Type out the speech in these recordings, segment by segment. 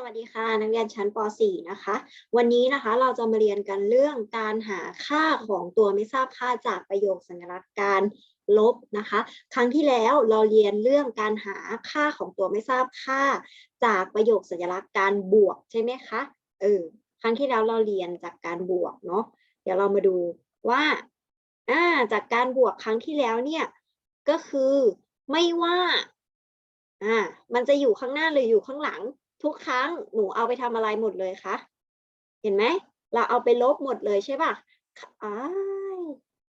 สวัสดีค่ะ นักเรียนชั้นป .4 นะคะ วันนี้นะคะเราจะมาเรียนกันเรื่องการหาค่าของตัวไม่ทราบค่าจากประโยคสัญลักษณ์การลบนะคะ ครั้งที่แล้วเราเรียนเรื่องการหาค่าของตัวไม่ทราบค่า จากประโยคสัญลักษณ์การบวกใช่ไหมคะเออครั้งที่แล้วเราเรียนจากการบวกเนาะเดี๋ยวเรามาดูว่าอ่าจากการบวกครั้งที่แล้วเนี่ยก็คือไม่ว่าอ่ามันจะอยู่ข้างหน้าหรืออยู่ข้างหลัง ทุกครั้งหนูเอาไปทำอะไรหมดเลยคะเห็นไหมเราเอาไปลบหมดเลยใช่ป่ะอ้าย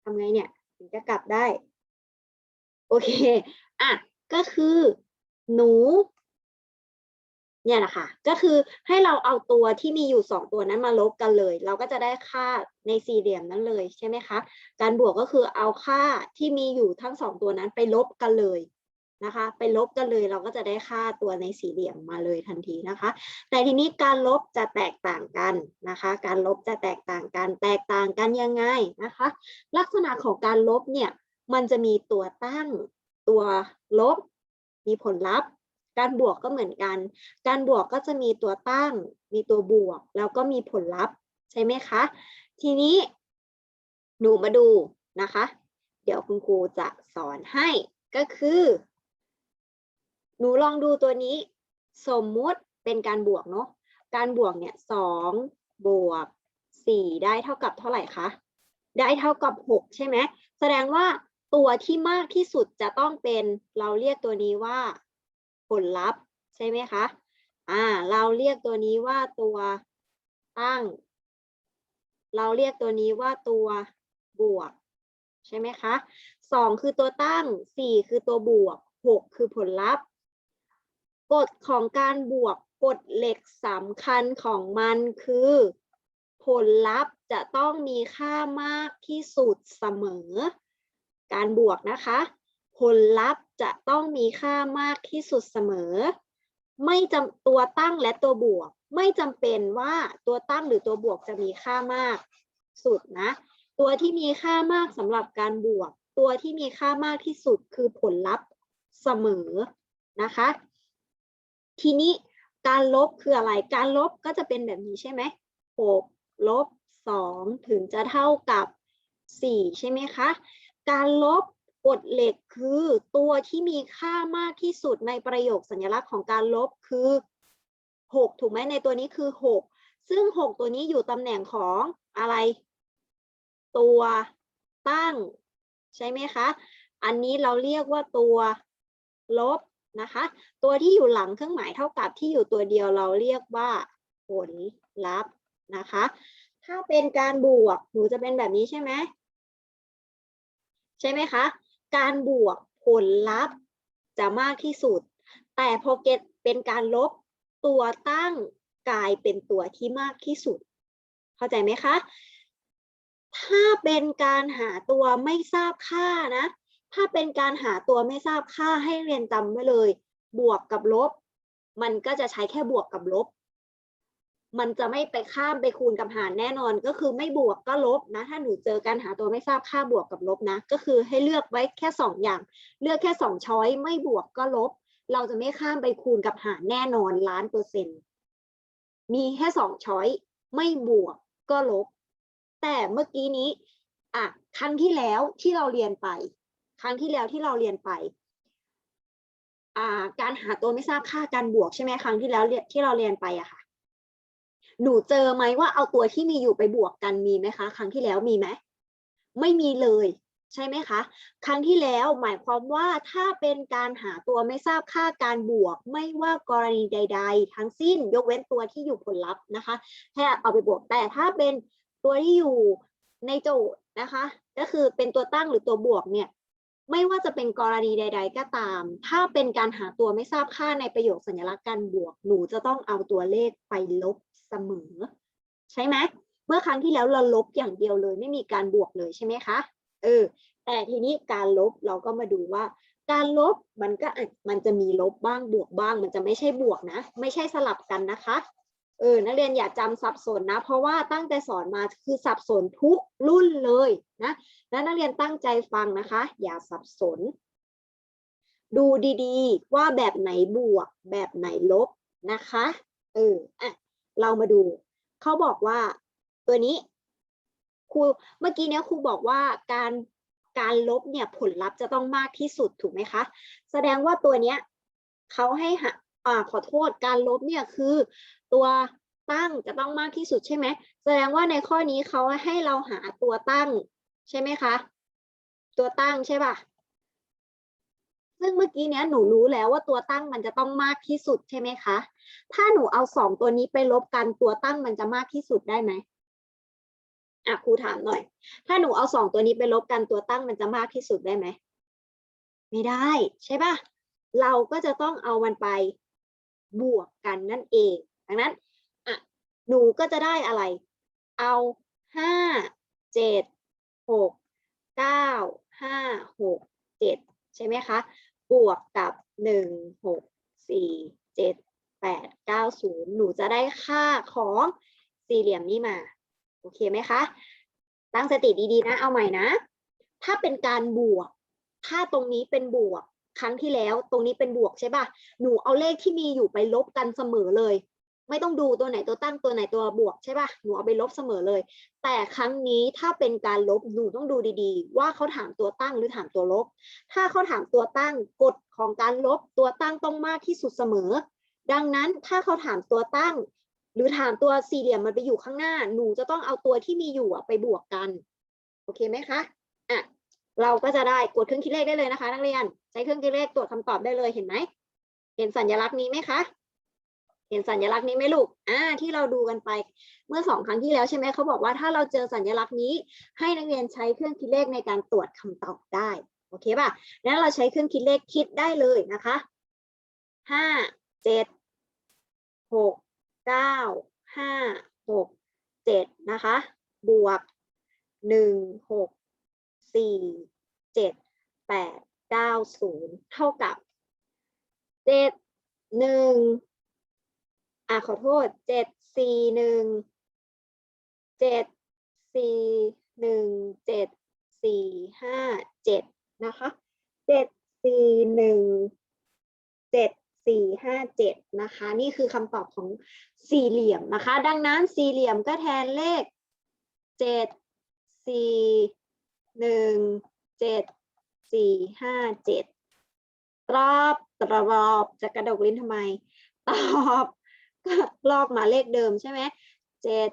ทำไงเนี่ยถึงจะกลับได้ โอเคอะก็คือหนู เนี่ยนะคะก็คือให้เราเอาตัวที่มีอยู่สองตัวนั้นมาลบกันเลย เราก็จะได้ค่าในสี่เหลี่ยมนั้นเลยใช่ไหมคะ การบวกก็คือเอาค่าที่มีอยู่ทั้งสองตัวนั้นไปลบกันเลย นะคะ ไปลบกันเลยเราก็จะได้ค่าตัวในสี่เหลี่ยมมาเลยทันทีนะคะ แต่ทีนี้การลบจะแตกต่างกันนะคะ การลบจะแตกต่างกัน แตกต่างกันยังไงนะคะ ลักษณะของการลบเนี่ยมันจะมีตัวตั้งตัวลบ มีผลลัพธ์ การบวกก็เหมือนกัน การบวกก็จะมีตัวตั้ง มีตัวบวก แล้วก็มีผลลัพธ์ใช่ไหมคะ ทีนี้หนูมาดูนะคะ เดี๋ยวคุณครูจะสอนให้ก็คือ นูลองดูตัวนี้ สมมุติเป็นการบวกเนาะการบวกเนี่ยสองบวกสี่ได้เท่ากับเท่าไหร่คะได้เท่ากับหกใช่ไหมแสดงว่าตัวที่มากที่สุดจะต้องเป็นเราเรียกตัวนี้ว่า ผลลัพธ์ใช่ไหมคะอ่า เราเรียกตัวนี้ว่าตัวตั้ง เราเรียกตัวนี้ว่าตัวบวก ใช่ไหมคะสองคือตัวตั้งสี่คือตัวบวกหกคือผลลัพธ์ กฎของการบวกกฎเหล็กสำคัญของมันคือ ผลลัพธ์จะต้องมีค่ามากที่สุดเสมอ การบวกนะคะ ผลลัพธ์จะต้องมีค่ามากที่สุดเสมอ ไม่จำตัวตั้งและตัวบวก ไม่จำเป็นว่าตัวตั้งหรือตัวบวกจะมีค่ามากสุดนะ ตัวที่มีค่ามากสำหรับการบวก ตัวที่มีค่ามากที่สุดคือผลลัพธ์เสมอนะคะ ทีนี้การลบคืออะไร การลบก็จะเป็นแบบนี้ใช่ไหมหกลบสองถึงจะเท่ากับสี่ใช่ไหมคะ การลบกฎเหล็กคือตัวที่มีค่ามากที่สุดในประโยคสัญลักษณ์ของการลบคือหกถูกไหมในตัวนี้คือหกซึ่งหกตัวนี้อยู่ตำแหน่งของอะไร ตัวตั้ง ใช่ไหมคะ อันนี้เราเรียกว่าตัวลบ นะคะ ตัวที่อยู่หลังเครื่องหมายเท่ากับที่อยู่ตัวเดียวเราเรียกว่า ผลลัพธ์นะคะ ถ้าเป็นการบวกหนูจะเป็นแบบนี้ใช่ไหมใช่ไหมคะ การบวกผลลัพธ์จะมากที่สุด แต่พอเกตเป็นการลบตัวตั้งกลายเป็นตัวที่มากที่สุด เข้าใจไหมคะ ถ้าเป็นการหาตัวไม่ทราบค่านะ ถ้าเป็นการหาตัวไม่ทราบค่าให้เรียนจำไว้เลย บวกกับลบ มันก็จะใช้แค่บวกกับลบ มันจะไม่ไปข้ามไปคูณกับหารแน่นอนก็คือไม่บวกก็ลบนะ ถ้าหนูเจอการหาตัวไม่ทราบค่าบวกกับลบนะ ก็คือให้เลือกไว้แค่สองอย่าง เลือกแค่สองช้อย ไม่บวกก็ลบ เราจะไม่ข้ามไปคูณกับหารแน่นอนล้านเปอร์เซ็นต์มีแค่สองช้อยไม่บวกก็ลบ แต่เมื่อกี้นี้อะครั้งที่แล้วที่เราเรียนไป ครั้งที่แล้วที่เราเรียนไปการหาตัวไม่ทราบค่าการบวกใช่ไหมครั้งที่แล้วที่เราเรียนไปอะค่ะ หนูเจอไหมว่าเอาตัวที่มีอยู่ไปบวกกันมีไหมคะ ครั้งที่แล้วมีไหมไม่มีเลย ใช่ไหมคะ ครั้งที่แล้วหมายความว่าถ้าเป็นการหาตัวไม่ทราบค่าการบวก ไม่ว่ากรณีใด ๆ ทั้งสิ้นยกเว้นตัวที่อยู่ผลลัพธ์นะคะให้เอาไปบวกแต่ถ้าเป็นตัวที่อยู่ในโจทย์นะคะ ก็คือเป็นตัวตั้งหรือตัวบวกเนี่ย ไม่ว่าจะเป็นกรณีใด ๆ ก็ตาม ถ้าเป็นการหาตัวไม่ทราบค่าในประโยคสัญลักษณ์การบวก หนูจะต้องเอาตัวเลขไปลบเสมอ ใช่ไหมเมื่อครั้งที่แล้วเราลบอย่างเดียวเลย ไม่มีการบวกเลยใช่ไหมคะเออแต่ทีนี้การลบเราก็มาดูว่า การลบมันก็มันจะมีลบบ้างบวกบ้าง มันจะไม่ใช่บวกนะ ไม่ใช่สลับกันนะคะ เออนักเรียนอย่าจำสับสนนะ เพราะว่าตั้งใจสอนมาคือสับสนทุกรุ่นเลยนะและนักเรียนตั้งใจฟังนะคะ อย่าสับสน ดูดีๆ ว่าแบบไหนบวก แบบไหนลบนะคะเอออะเรามาดู เขาบอกว่าตัวนี้ครูเมื่อกี้เนี้ยครูบอกว่าการการลบเนี่ยผลลัพธ์จะต้องมากที่สุดถูกไหมคะ แสดงว่าตัวเนี้ยเขาให้หา อ่าขอโทษการลบเนี่ยคือตัวตั้งจะต้องมากที่สุดใช่ไหมแสดงว่าในข้อนี้เขาให้เราหาตัวตั้งใช่ไหมคะ ตัวตั้งใช่ป่ะซึ่งเมื่อกี้เนี้ยหนูรู้แล้วว่าตัวตั้งมันจะต้องมากที่สุดใช่ไหมคะ ถ้าหนูเอาสองตัวนี้ไปลบกันตัวตั้งมันจะมากที่สุดได้ไหมอะครูถามหน่อย ถ้าหนูเอาสองตัวนี้ไปลบกันตัวตั้งมันจะมากที่สุดได้ไหม ไม่ได้ใช่ป่ะเราก็จะต้องเอามันไป บวกกันนั่นเอง ดังนั้นอะหนูก็จะได้อะไร เอาห้าเจ็ดหกเก้าห้าหกเจ็ดใช่ไหมคะ บวกกับหนึ่งหกสี่เจ็ดแปดเก้าศูนย์หนูจะได้ค่าของสี่เหลี่ยมนี้มา โอเคไหมคะ ตั้งสติดีๆนะ เอาใหม่นะ ถ้าเป็นการบวก ถ้าตรงนี้เป็นบวก ครั้งที่แล้ว ตรงนี้เป็นบวกใช่ป่ะ หนูเอาเลขที่มีอยู่ไปลบกันเสมอเลย ไม่ต้องดูตัวไหนตัวตั้งตัวไหนตัวบวกใช่ป่ะ หนูเอาไปลบเสมอเลย แต่ครั้งนี้ถ้าเป็นการลบหนูต้องดูดีๆ ว่าเขาถามตัวตั้งหรือถามตัวลบ ถ้าเขาถามตัวตั้งกฎของการลบตัวตั้งต้องมากที่สุดเสมอ ดังนั้นถ้าเขาถามตัวตั้ง หรือถามตัวสี่เหลี่ยมมันไปอยู่ข้างหน้า หนูจะต้องเอาตัวที่มีอยู่ไปบวกกัน โอเคไหมคะ อะ เราก็จะได้กดเครื่องคิดเลขได้เลยนะคะ นักเรียนใช้เครื่องคิดเลขตรวจคำตอบได้เลยเห็นไหมเห็นสัญลักษณ์นี้ไหมคะ เห็นสัญลักษณ์นี้ไหมลูกอ่าที่เราดูกันไปเมื่อสองครั้งที่แล้วใช่ไหมเขาบอกว่าถ้าเราเจอสัญลักษณ์นี้ ให้นักเรียนใช้เครื่องคิดเลขในการตรวจคำตอบได้โอเคป่ะงั้นเราใช้เครื่องคิดเลขคิดได้เลยนะคะห้าเจ็ดหกเก้าห้าหกเจ็ดนะคะ บวกหนึ่งหก สี่เจ็ดแปดเก้าศูนย์เท่ากับเจ็ดหนึ่งอะขอโทษเจ็ดสี่หนึ่งเจ็ดสี่หนึ่งเจ็ดสี่ห้าเจ็ดนะคะเจ็ดสี่หนึ่งเจ็ดสี่ห้าเจ็ดนะคะ นี่คือคำตอบของสี่เหลี่ยมนะคะ ดังนั้นสี่เหลี่ยมก็แทนเลขเจ็ดสี่ หนึ่งเจ็ดสี่ห้าเจ็ดตรอบตรอบจะกระดกลิ้นทำไม ตอบก็ลอกมาเลขเดิมใช่ไหมเจ็ด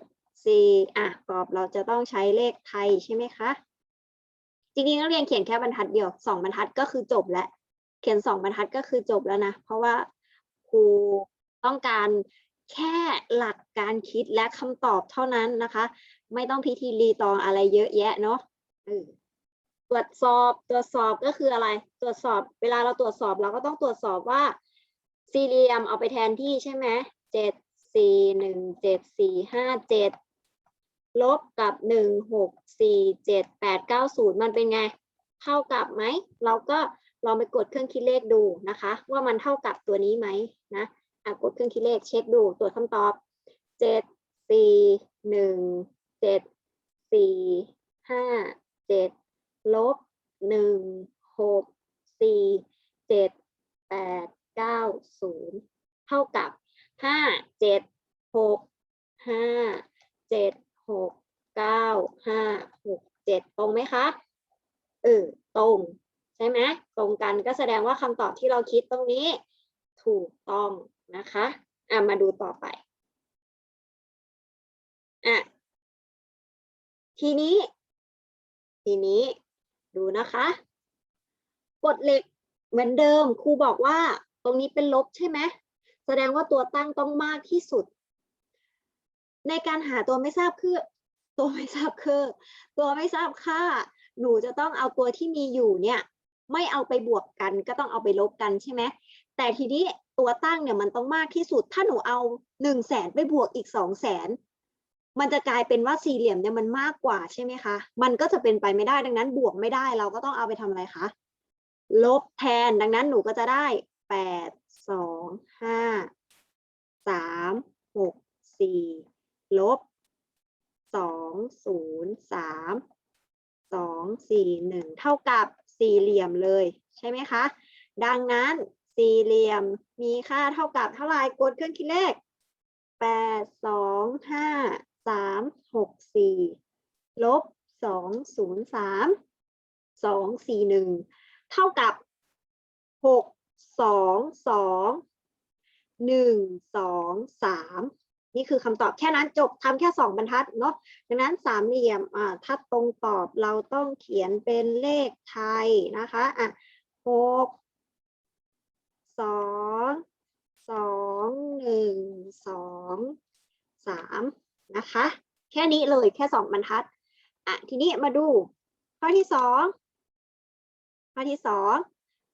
สี่อะกรอบเราจะต้องใช้เลขไทยใช่ไหมคะจริงๆนักเรียนเขียนแค่บรรทัดเดียวสองบรรทัดก็คือจบแล้ว เขียนสองบรรทัดก็คือจบแล้วนะ เพราะว่าครูต้องการแค่หลักการคิดและคำตอบเท่านั้นนะคะ ไม่ต้องพิธีรีตองอะไรเยอะแยะเนาะ ตรวจสอบตรวจสอบก็คืออะไร ตรวจสอบ เวลาเราตรวจสอบเราก็ต้องตรวจสอบว่าสี่เหลี่ยมเอาไปแทนที่ใช่ไหมเจ็ดสี่หนึ่งเจ็ดสี่ห้าเจ็ดลบกับหนึ่งหกสี่เจ็ดแปดเก้าศูนย์มันเป็นไง เท่ากับไหม เราก็ลองไปกดเครื่องคิดเลขดูนะคะ ว่ามันเท่ากับตัวนี้ไหมนะกดเครื่องคิดเลขเช็คดูตรวจคำตอบเจ็ดสี่หนึ่งเจ็ดสี่ห้า เจ็ดลบหนึ่งหกสี่เจ็ดแปดเก้าศูนย์เท่ากับห้าเจ็ดหกห้าเจ็ดหกเก้าห้าหกเจ็ดตรงไหมคะเออตรงใช่ไหมตรงกันก็แสดงว่าคำตอบที่เราคิดตรงนี้ ถูกต้องนะคะอะมาดูต่อไปอะทีนี้ ทีนี้ดูนะคะกฎเหล็กเหมือนเดิมครูบอกว่าตรงนี้เป็นลบใช่ไหมแสดงว่าตัวตั้งต้องมากที่สุด ในการหาตัวไม่ทราบคือ ตัวไม่ทราบคือ ตัวไม่ทราบค่า หนูจะต้องเอาตัวที่มีอยู่เนี่ย ไม่เอาไปบวกกันก็ต้องเอาไปลบกันใช่ไหมแต่ทีนี้ตัวตั้งเนี่ยมันต้องมากที่สุด ถ้าหนูเอาหนึ่งแสนไปบวกอีกสองแสน มันจะกลายเป็นว่าสี่เหลี่ยมเนี่ยมันมากกว่าใช่ไหมคะ มันก็จะเป็นไปไม่ได้ดังนั้น บวกไม่ได้เราก็ต้องเอาไปทำอะไรคะ ลบแทนดังนั้นหนูก็จะได้แปดสองห้าสามหกสี่ลบสองศูนย์สามสองสี่หนึ่งเท่ากับสี่เหลี่ยมเลยใช่ไหมคะ ดังนั้นสี่เหลี่ยมมีค่าเท่ากับเท่าไหร่กดเครื่องคิดเลขแปดสองห้า สามหกสี่ลบสองศูนย์สามสองสี่หนึ่งเท่ากับหกสองสองหนึ่งสองสามนี่คือคำตอบแค่นั้นจบทำแค่สองบรรทัดเนาะดังนั้นสามเหลี่ยมอ่าถ้าตรงตอบเราต้องเขียนเป็นเลขไทยนะคะอะหกสองสองหนึ่งสองสาม นะคะ แค่นี้เลยแค่สองบรรทัดอะทีนี้มาดูข้อที่สองข้อที่สอง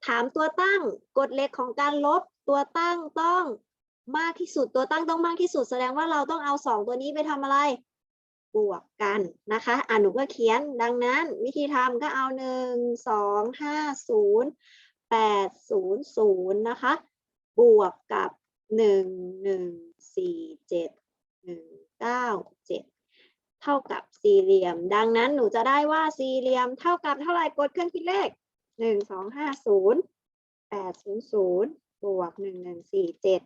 ถามตัวตั้งกฎเหล็กของการลบตัวตั้งต้องมากที่สุดตัวตั้งต้องมากที่สุด แสดงว่าเราต้องเอาสองตัวนี้ไปทำอะไรบวกกันนะคะอ่าหนูก็เขียนดังนั้น วิธีทำก็เอาหนึ่งสองห้าศูนย์แปดศูนย์ศูนย์นะคะ บวกกับหนึ่งหนึ่งสี่เจ็ดหนึ่ง เก้าเจ็ดเท่ากับสี่เหลี่ยม ดังนั้นหนูจะได้ว่าสี่เหลี่ยมเท่ากับเท่าไหร่กดเครื่องคิดเลขหนึ่งสองห้าศูนย์แปดศูนย์ศูนย์บวกหนึ่งหนึ่งสี่เจ็ด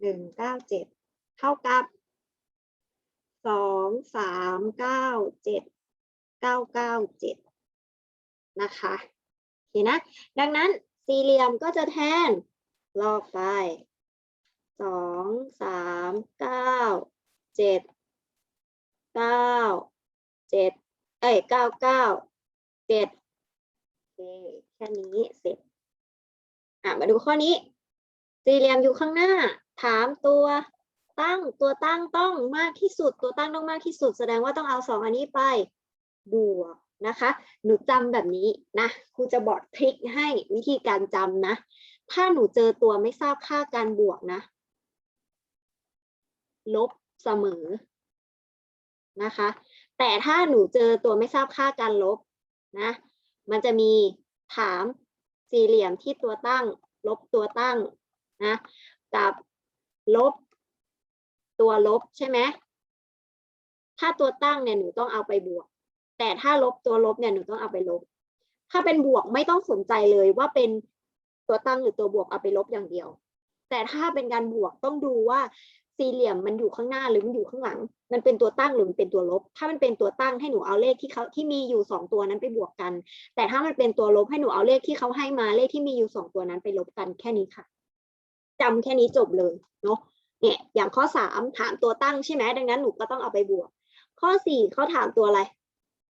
หนึ่งเก้าเจ็ดเท่ากับสองสามเก้าเจ็ดเก้าเก้าเจ็ดนะคะโอเคนะ ดังนั้นสี่เหลี่ยมก็จะแทนลอกไปสองสามเก้า เจ็ดเก้าเจ็ดเอ้ยเก้าเก้าเจ็ดโอเคแค่นี้เสร็จอะมาดูข้อนี้ สี่เหลี่ยมอยู่ข้างหน้า ถามตัวตั้งตัวตั้งต้องมากที่สุด ตัวตั้งต้องมากที่สุด แสดงว่าต้องเอาสองอันนี้ไปบวกนะคะ หนูจำแบบนี้นะครูจะบอกทริคให้วิธีการจำนะ ถ้าหนูเจอตัวไม่ทราบค่าการบวกนะ ลบ เสมอนะคะ แต่ถ้าหนูเจอตัวไม่ทราบค่าการลบนะ มันจะมีถามสี่เหลี่ยมที่ตัวตั้ง ลบตัวตั้งนะกับลบ ตัวลบใช่ไหมถ้าตัวตั้งเนี่ยหนูต้องเอาไปบวก แต่ถ้าลบตัวลบเนี่ยหนูต้องเอาไปลบ ถ้าเป็นบวกไม่ต้องสนใจเลยว่าเป็นตัวตั้งหรือตัวบวกเอาไปลบอย่างเดียว แต่ถ้าเป็นการบวกต้องดูว่า สี่เหลี่ยมมันอยู่ข้างหน้าหรือมันอยู่ข้างหลัง มันเป็นตัวตั้งหรือมันเป็นตัวลบ ถ้ามันเป็นตัวตั้งให้หนูเอาเลขที่เขาที่มีอยู่สองตัวนั้นไปบวกกัน แต่ถ้ามันเป็นตัวลบให้หนูเอาเลขที่เขาให้มาเลขที่มีอยู่สองตัวนั้นไปลบกันแค่นี้ค่ะจำแค่นี้จบเลยเนาะเนี่ยอย่างข้อสามถามตัวตั้งใช่ไหมดังนั้นหนูก็ต้องเอาไปบวก ข้อสี่เขาถามตัวอะไร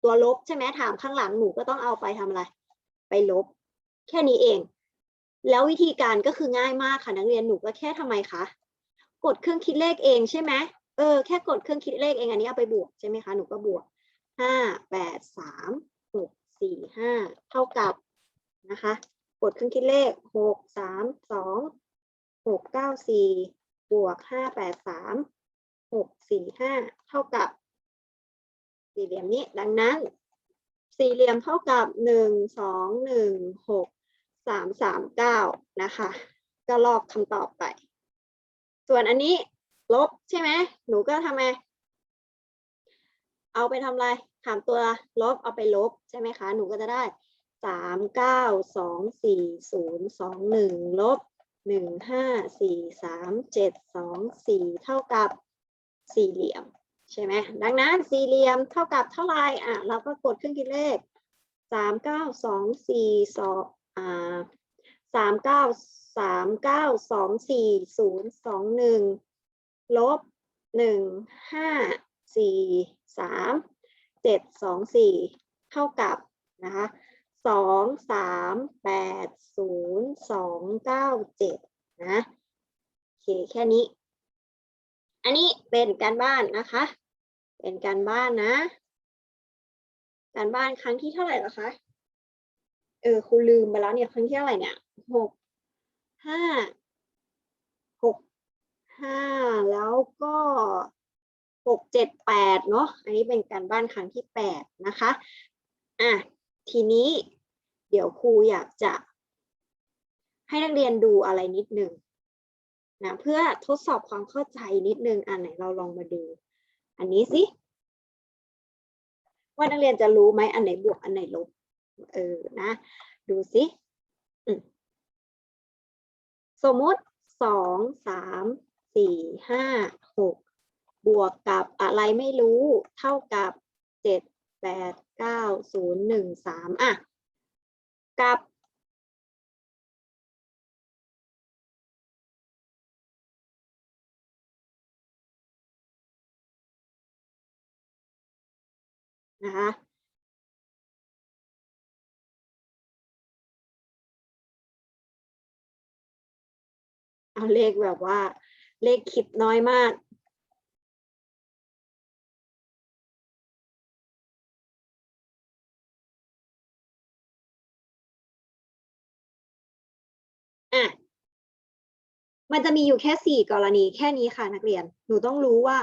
ตัวลบใช่ไหมถามข้างหลังหนูก็ต้องเอาไปทำอะไร ไปลบ แค่นี้เอง แล้ววิธีการก็คือง่ายมากค่ะนักเรียนหนูก็แค่ทำไมคะ กดเครื่องคิดเลขเองใช่ไหมเออแค่กดเครื่องคิดเลขเองอันนี้เอาไปบวกใช่ไหมคะหนูก็บวกห้าแปดสามหกสี่ห้าเท่ากับนะคะกดเครื่องคิดเลขหกสามสองหกเก้าสี่บวกห้าแปดสามหกสี่ห้าเท่ากับ สี่เหลี่ยมนี้ดังนั้น สี่เหลี่ยมเท่ากับหนึ่งสองหนึ่งหกสามสามเก้านะคะ ก็ลอกคำตอบไป ส่วนอันนี้ลบใช่ไหมหนูก็ทำไงเอาไปทำอะไรถามตัวลบเอาไปลบใช่ไหมคะ หนูก็จะได้สามเก้าสองสี่ศูนย์สองหนึ่งลบหนึ่งห้าสี่สามเจ็ดสองสี่เท่ากับสี่เหลี่ยมใช่ไหมดังนั้นสี่เหลี่ยมเท่ากับเท่าไหร่อะเราก็กดเครื่องคิดเลขสามเก้าสองสี่สองอ่าสามเก้า สามเก้าสองสี่ศูนย์สองหนึ่งลบหนึ่งห้าสี่สามเจ็ดสองสี่เท่ากับนะคะสองสามแปดศูนย์สองเก้าเจ็ดนะโอเคแค่นี้ อันนี้เป็นการบ้านนะคะ เป็นการบ้านนะ การบ้านครั้งที่เท่าไหร่ละคะ เออครูลืมไปแล้วเนี่ยครั้งที่เท่าไหร่เนี่ยหก ห้าหกห้าแล้วก็หกเจ็ดแปดเนาะอันนี้เป็นการบ้านครั้งที่แปดนะคะอะทีนี้เดี๋ยวครูอยากจะให้นักเรียนดูอะไรนิดหนึ่งนะเพื่อทดสอบความเข้าใจนิดนึงอันไหนเราลองมาดู อันนี้สิว่านักเรียนจะรู้ไหมอันไหนบวกอันไหนลบเออนะ ดูสิอืม สมมติสองสามสี่ห้าหกบวกกับอะไรไม่รู้เท่ากับเจ็ดแปดเก้าศูนย์หนึ่งสามอะ กับนะคะ เอาเลขแบบว่า เลขคิดน้อยมาก อะ มันจะมีอยู่แค่สี่กรณีแค่นี้ค่ะนักเรียน หนูต้องรู้ว่า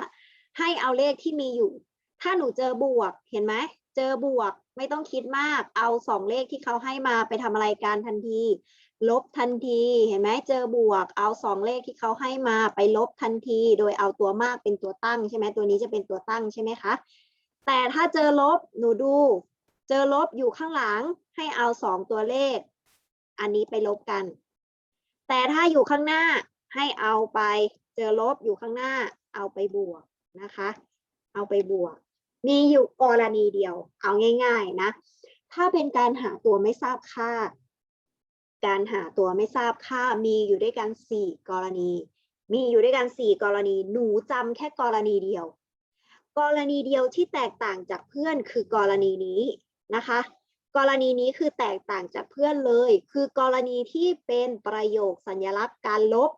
ให้เอาเลขที่มีอยู่ ถ้าหนูเจอบวกเห็นไหมเจอบวกไม่ต้องคิดมาก เอาสองเลขที่เขาให้มาไปทำอะไรกันทันที ลบทันทีเห็นไหมเจอบวกเอาสองเลขที่เขาให้มาไปลบทันที โดยเอาตัวมากเป็นตัวตั้งใช่ไหมตัวนี้จะเป็นตัวตั้งใช่ไหมคะแต่ถ้าเจอลบหนูดู เจอลบอยู่ข้างหลังให้เอาสองตัวเลข อันนี้ไปลบกัน แต่ถ้าอยู่ข้างหน้าให้เอาไป เจอลบอยู่ข้างหน้า เอาไปบวกนะคะ เอาไปบวก มีอยู่กรณีเดียว เอาง่าย ๆนะ ถ้าเป็นการหาตัวไม่ทราบค่า การหาตัวไม่ทราบค่ามีอยู่ด้วยกันสี่กรณี มีอยู่ด้วยกันสี่กรณี หนูจำแค่กรณีเดียว กรณีเดียวที่แตกต่างจากเพื่อนคือกรณีนี้นะคะ กรณีนี้คือแตกต่างจากเพื่อนเลย คือกรณีที่เป็นประโยคสัญลักษณ์การลบ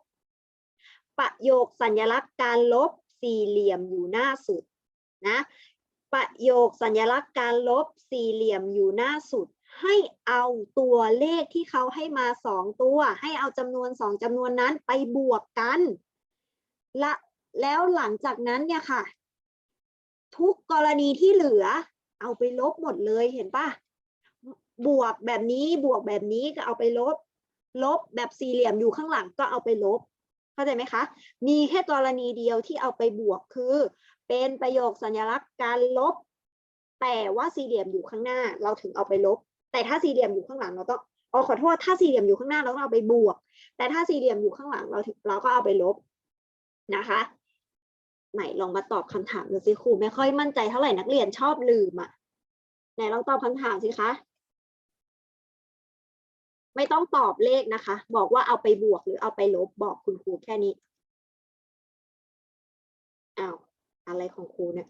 ประโยคสัญลักษณ์การลบสี่เหลี่ยมอยู่หน้าสุดนะ ประโยคสัญลักษณ์การลบสี่เหลี่ยมอยู่หน้าสุด ให้เอาตัวเลขที่เขาให้มาสองตัว ให้เอาจำนวนสองจำนวนนั้นไปบวกกันละแล้วหลังจากนั้นเนี่ยค่ะ ทุกกรณีที่เหลือ เอาไปลบหมดเลยเห็นปะบวกแบบนี้บวกแบบนี้ก็เอาไปลบ ลบแบบสี่เหลี่ยมอยู่ข้างหลังก็เอาไปลบเข้าใจไหมคะ มีแค่กรณีเดียวที่เอาไปบวกคือ เป็นประโยคสัญลักษณ์การลบ แต่ว่าสี่เหลี่ยมอยู่ข้างหน้า เราถึงเอาไปลบ แต่ถ้าสี่เหลี่ยมอยู่ข้างหลังเราต้องอ๋อขอโทษถ้าสี่เหลี่ยมอยู่ข้างหน้าเราต้องเอาไปบวก แต่ถ้าสี่เหลี่ยมอยู่ข้างหลังเราถึงเราก็เอาไปลบนะคะไหนลองมาตอบคำถามดูสิครูไม่ค่อยมั่นใจเท่าไหร่นักเรียนชอบลืมอะไหนลองตอบคำถามสิคะไม่ต้องตอบเลขนะคะ บอกว่าเอาไปบวกหรือเอาไปลบบอกคุณครูแค่นี้อ้าวอะไรของครูเนี่ย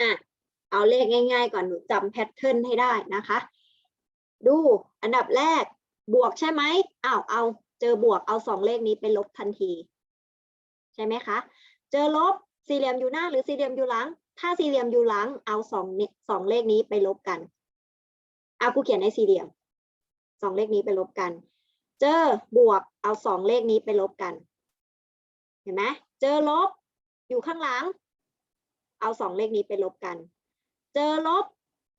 อะเอาเลขง่ายๆก่อนหนูจำแพทเทิร์นให้ได้นะคะ ดูอันดับแรกบวกใช่ไหมอ้าวเอาเจอบวกเอาสองเลขนี้ไปลบทันที ใช่ไหมคะ เจอลบสี่เหลี่ยมอยู่หน้าหรือสี่เหลี่ยมอยู่หลัง ถ้าสี่เหลี่ยมอยู่หลังเอาสองเนี่ยสองเลขนี้ไปลบกันเอากูเขียนในสี่เหลี่ยมสองเลขนี้ไปลบกัน เจอบวกเอาสองเลขนี้ไปลบกัน เห็นไหมเจอลบอยู่ข้างหลัง เอาสองเลขนี้ไปลบกัน เจอลบ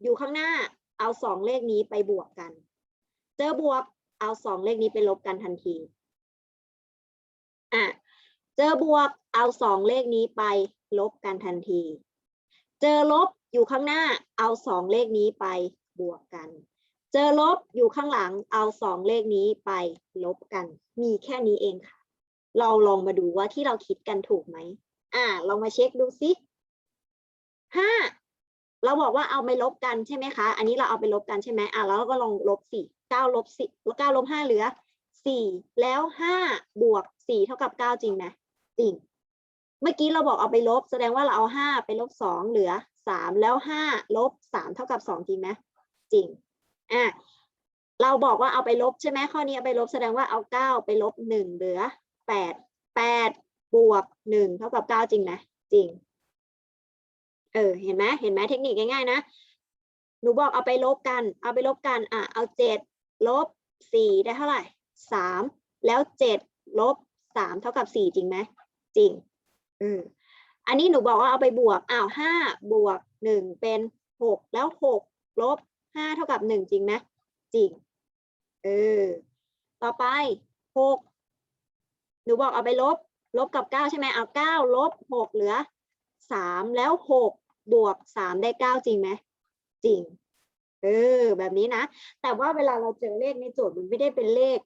อยู่ข้างหน้า เอาสองเลขนี้ไปบวกกัน เจอบวก เอาสองเลขนี้ไปลบกันทันทีอะเจอบวก เอาสองเลขนี้ไปลบกันทันที เจอลบอยู่ข้างหน้า เอาสองเลขนี้ไปบวกกัน เจอลบอยู่ข้างหลัง เอาสองเลขนี้ไปลบกัน มีแค่นี้เองค่ะ เราลองมาดูว่าที่เราคิดกันถูกไหม อ่าเรามาเช็คดูสิ ห้าเราบอกว่าเอาไปลบกันใช่ไหมคะ อันนี้เราเอาไปลบกันใช่ไหมอะแล้วเราก็ลองลบสี่เก้าลบสี่แล้วเก้าลบห้าเหลือสี่แล้วห้าบวกสี่เท่ากับเก้าจริงไหมจริง เมื่อกี้เราบอกเอาไปลบ แสดงว่าเราเอาห้าไปลบสองเหลือสามแล้วห้าลบสามเท่ากับสองจริงไหมจริงอะเราบอกว่าเอาไปลบใช่ไหมข้อนี้เอาไปลบแสดงว่าเอาเก้าไปลบหนึ่งเหลือแปดแปดบวกหนึ่งเท่ากับเก้าจริงไหมจริง เออเห็นไหมเห็นไหมเทคนิคง่ายๆนะ หนูบอกเอาไปลบกัน เอาไปลบกันอะเอาเจ็ดลบสี่ได้เท่าไหร่สามแล้วเจ็ดลบสามเท่ากับสี่จริงไหมจริงเอออันนี้หนูบอกว่าเอาไปบวกอ้าวห้าบวกหนึ่งเป็นหกแล้วหกลบห้าเท่ากับหนึ่งจริงไหมจริง เออ ต่อไปหกหนูบอกเอาไปลบ ลบกับเก้าใช่ไหมเอาเก้าลบหกเหลือสามแล้วหก บวกสามได้เก้าจริงไหมจริง เออ แบบนี้นะ แต่ว่าเวลาเราเจอเลขในโจทย์มันไม่ได้เป็นเลข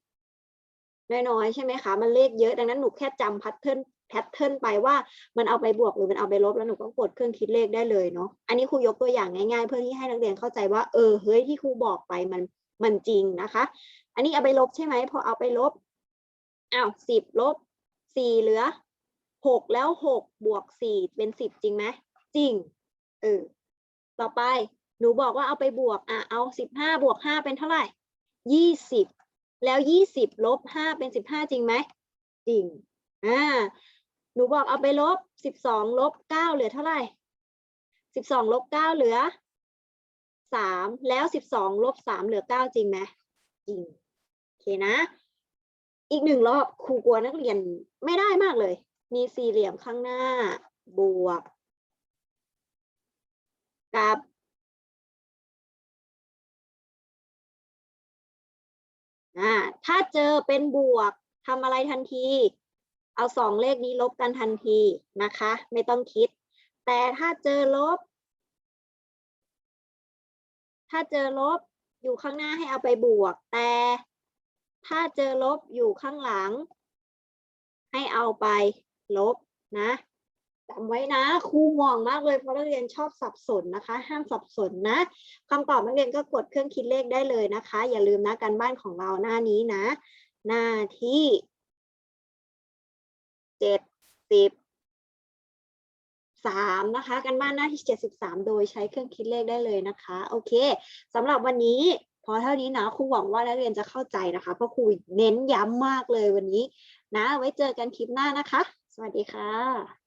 น้อยๆใช่ไหมคะ มันเลขเยอะดังนั้นหนูแค่จำแพทเทิร์นแพทเทิร์นไปว่ามันเอาไปบวกหรือมันเอาไปลบแล้วหนูก็กดเครื่องคิดเลขได้เลยเนาะอันนี้ครูยกตัวอย่างง่ายๆ เพื่อที่ให้นักเรียนเข้าใจว่าเออเฮ้ยที่ครูบอกไปมันมันจริงนะคะ อันนี้เอาไปลบใช่ไหมพอเอาไปลบอ้าวสิบลบสี่เหลือหกแล้วหกบวกสี่เป็นสิบจริงไหมจริง เออ ต่อไป หนูบอกว่าเอาไปบวก อะ เอาสิบห้าบวกห้าเป็นเท่าไหร่ยี่สิบ แล้วยี่สิบลบห้าเป็นสิบห้าจริงไหม จริง อ่า หนูบอกเอาไปลบสิบสองลบเก้าเหลือเท่าไหร่สิบสองลบเก้าเหลือสามแล้วสิบสองลบสามเหลือเก้าจริงไหมจริง โอเคนะ อีกหนึ่งรอบครูกลัวนักเรียนไม่ได้มากเลย มีสี่เหลี่ยมข้างหน้า บวก กับถ้าเจอเป็นบวกทำอะไรทันที เอาสองเลขนี้ลบกันทันทีนะคะ ไม่ต้องคิด แต่ถ้าเจอลบ ถ้าเจอลบอยู่ข้างหน้าให้เอาไปบวก แต่ถ้าเจอลบอยู่ข้างหลัง ให้เอาไปลบนะ จำไว้นะครูห่วงมากเลยเพราะนักเรียนชอบสับสนนะคะ ห้ามสับสนนะคำตอบนักเรียนก็กดเครื่องคิดเลขได้เลยนะคะ อย่าลืมนะการบ้านของเราหน้านี้นะ หน้าที่เจ็ดสิบสามนะคะกันบ้านหน้าที่เจ็ดสิบสามโดยใช้เครื่องคิดเลขได้เลยนะคะ โอเคสำหรับวันนี้พอเท่านี้นะครูหวังว่านักเรียนจะเข้าใจนะคะ เพราะครูเน้นย้ำมากเลยวันนี้ นะ ไว้เจอกันคลิปหน้านะคะ สวัสดีค่ะ